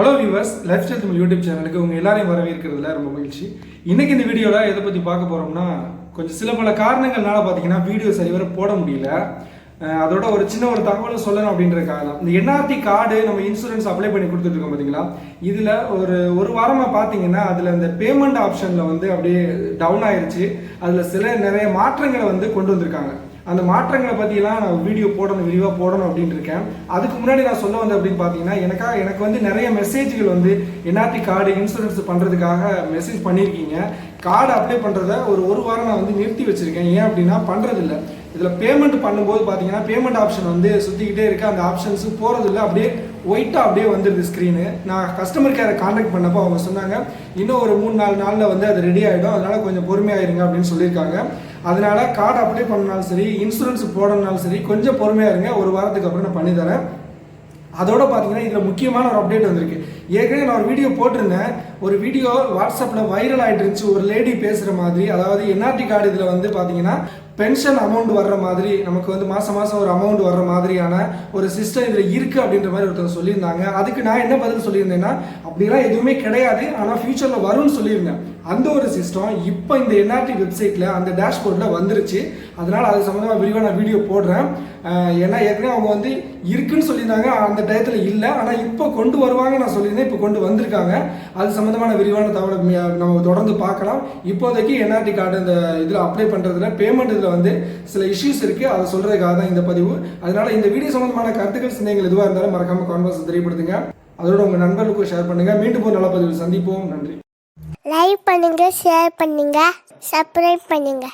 Hello viewers life style Tamil YouTube சேனலுக்கு உங்கள் எல்லாரையும் வரவேற்கிறதுல ரொம்ப மகிழ்ச்சி. இன்னைக்கு இந்த வீடியோவில் எதை பற்றி பார்க்க போகிறோம்னா கொஞ்சம் சில பல காரணங்கள்னால பார்த்தீங்கன்னா வீடியோ சரிவர போட முடியல. அதோட ஒரு சின்ன ஒரு தகவலும் சொல்லணும் அப்படின்ற தான். இந்த என்ஆர்டி கார்டு நம்ம இன்சூரன்ஸ் அப்ளை பண்ணி கொடுத்துட்ருக்கோம் பார்த்தீங்களா இதில் ஒரு ஒரு வாரமாக பார்த்தீங்கன்னா அதில் அந்த பேமெண்ட் ஆப்ஷனில் வந்து அப்படியே டவுன் ஆயிடுச்சு அதில் சில நிறைய மாற்றங்களை வந்து கொண்டு வந்திருக்காங்க. அந்த மாற்றங்களை பற்றியெல்லாம் நான் வீடியோ போடணும் விரிவாக போடணும் அப்படின்னு இருக்கேன். அதுக்கு முன்னாடி நான் சொல்ல வந்தேன் அப்படின்னு பார்த்தீங்கன்னா எனக்கா எனக்கு வந்து நிறைய மெசேஜ்கள் வந்து N R T card insurance பண்ணுறதுக்காக மெசேஜ் பண்ணியிருக்கீங்க கார்டு அப்ளை பண்ணுறத ஒரு ஒரு வாரம் நான் வந்து நிறுத்தி வச்சுருக்கேன். ஏன் அப்படின்னா பண்ணுறதில்ல இதில் பேமெண்ட் பண்ணும்போது பார்த்தீங்கன்னா பேமெண்ட் ஆப்ஷன் வந்து சுற்றிக்கிட்டே இருக்குது அந்த ஆப்ஷன்ஸு போகிறதில்ல அப்படியே ஒயிட்டாக அப்படியே வந்துடுது ஸ்க்ரீனு நான் கஸ்டமர் கேரை காண்டாக்ட் பண்ணப்போ அவங்க சொன்னாங்க இன்னும் ஒரு மூணு நாலு நாளில் வந்து அது ரெடி ஆகிடும் அதனால் கொஞ்சம் பொறுமையாயிருங்க அப்படின்னு சொல்லியிருக்காங்க. அதனால கார்டு அப்ளை பண்ணனாலும் சரி இன்சூரன்ஸ் போடணுனாலும் சரி கொஞ்சம் பொறுமையாக இருங்க. ஒரு வாரத்துக்கு அப்புறம் நான் பண்ணி தரேன். அதோட பார்த்தீங்கன்னா இதில் முக்கியமான ஒரு அப்டேட் வந்திருக்கு. ஏற்கனவே நான் ஒரு வீடியோ போட்டிருந்தேன். ஒரு வீடியோ வாட்ஸ்அப்பில் வைரல் ஆகிட்டு இருந்துச்சு. ஒரு லேடி பேசுகிற மாதிரி. அதாவது என்ஆர்டி கார்டு இதில் வந்து பார்த்தீங்கன்னா பென்ஷன் அமௌண்ட் வர்ற மாதிரி நமக்கு வந்து மாதம் மாதம் ஒரு அமௌண்ட் வர்ற மாதிரியான ஒரு சிஸ்டம் இதில் இருக்குது அப்படின்ற மாதிரி ஒருத்தர் சொல்லியிருந்தாங்க. அதுக்கு நான் என்ன பதில் சொல்லியிருந்தேன்னா அப்படிலாம் எதுவுமே கிடையாது ஆனால் ஃபியூச்சரில் வரும்னு சொல்லியிருந்தேன். அந்த ஒரு சிஸ்டம் இப்போ இந்த என்ஆர்டி வெப்சைட்டில் அந்த டேஷ்போர்டில் வந்துருச்சு. அதனால் அது சம்மந்தமாக விரிவாக நான் வீடியோ போடுறேன். ஏன்னா ஏற்கனவே அவங்க வந்து இருக்குன்னு சொல்லியிருந்தாங்க அந்த டயத்தில் இல்லை. ஆனால் இப்போ கொண்டு வருவாங்க நான் சொல்லியிருந்தேன் இப்போ கொண்டு வந்திருக்காங்க. அது சம்மந்தமான விரிவான தகவலை நம்ம தொடர்ந்து பார்க்கலாம். இப்போதைக்கு என்ஆர்டி கார்டு இந்த இதில் அப்ளை பண்ணுறதுல பேமெண்ட் இதில் வந்து சில இஷ்யூஸ் இருக்குது அதை சொல்கிறதுக்காக தான் இந்த பதிவு. அதனால இந்த வீடியோ சம்மந்தமான கருத்துக்கள் சிந்தனைகள் எதுவாக இருந்தாலும் மறக்காமல் கான்வர்ஸ் தெரியப்படுத்துங்க. அதோட உங்கள் நண்பர்களுக்கும் ஷேர் பண்ணுங்கள் மீண்டும் ஒரு நல்ல பதிவில் சந்திப்போம். நன்றி. லைக் பண்ணுங்க ஷேர் பண்ணுங்க சப்ஸ்கிரைப் பண்ணுங்க.